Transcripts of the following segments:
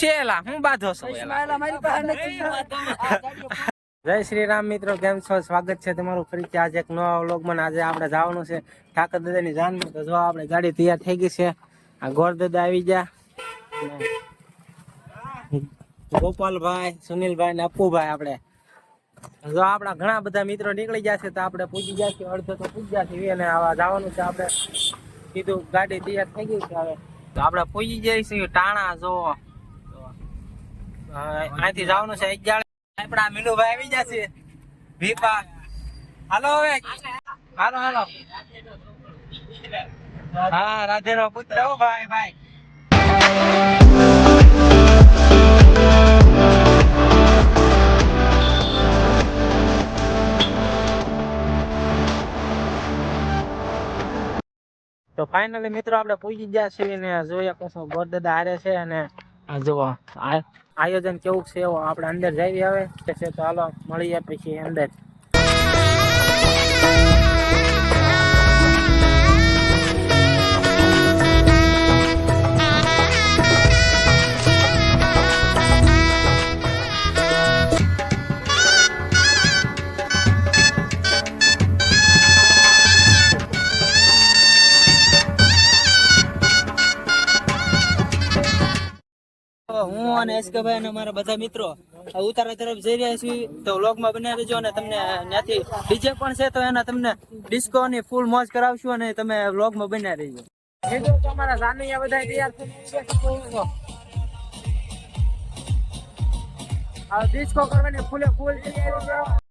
શેલા હું બાધો છો જય શ્રી રામ મિત્રો કેમ છો? સ્વાગત છે તમારું ફરીથી આજે એક નવા વ્લોગમાં આજે આપણે જવાનું છે ઠાકર દાદાની જાનમાં. તો જો આપણે ગાડી તૈયાર થઈ ગઈ છે. આ ગોર દાદા આવી ગયા. ગોપાલભાઈ સુનિલભાઈ ને અપ્પુભાઈ આપણે. જો આપણા ઘણા બધા મિત્રો નીકળી ગયા છે તો આપણે પૂજી ગયા છીએ અડધો તો પૂજી ગયા છીએ. અને આવા જવાનું છે આપણે. કીધું ગાડી તૈયાર થઈ ગઈ છે હવે. તો આપણે પૂજી જઈશું ટાણા જો અહીંથી જવાનું છે આપણા મીનુભાઈ આવી જશે ભીપા હાલો હાલો હાલો. હા રાધેનો પુત્ર. હો ભાઈ ભાઈ. તો ફાઇનલી મિત્રો આપણે પૂજી ગયા છીએ ને જોઈએ કશો ગોરદાદા હારે છે અને આ જુઓ આયોજન કેવું છે? એવું આપણે અંદર જઈએ આવે કે છે તો હાલો, મળીએ પછી અંદર. હું અને એસકેભાઈ અને મારા બધા મિત્રો ઉતારા તરફ જઈ રહ્યા છીએ. તો વ્લોગમાં બનાવી રહેજો અને તમને ત્યાંથી ડીજે પણ છે તો એના તમને ડિસ્કો ની ફૂલ મોજ કરાવશું અને તમે વ્લોગમાં બન્યા રહેજો. કીધું તો અમારા જાનૈયા બધા તૈયાર થઈ ડિસ્કો કરવાની ફૂલે ફૂલ તૈયારી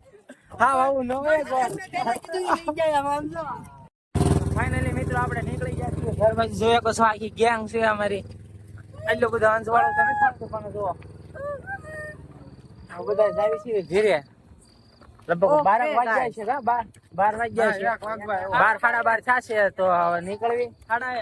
ફાઇનલી મિત્રો આપણે નીકળી ગયા છીએ. ઘર બાજુ જોયા છો આખી ગેંગ છે અમારી. એટલો બધો અંશ વાળો તો નથી થતું પણ જુઓ. આ બધા જાય છે ધીરે લગભગ બાર વાગ્યા છે બાર. બાર વાગ્યા છે. બાર સાડા બાર થશે તો હવે નીકળવી. સાડા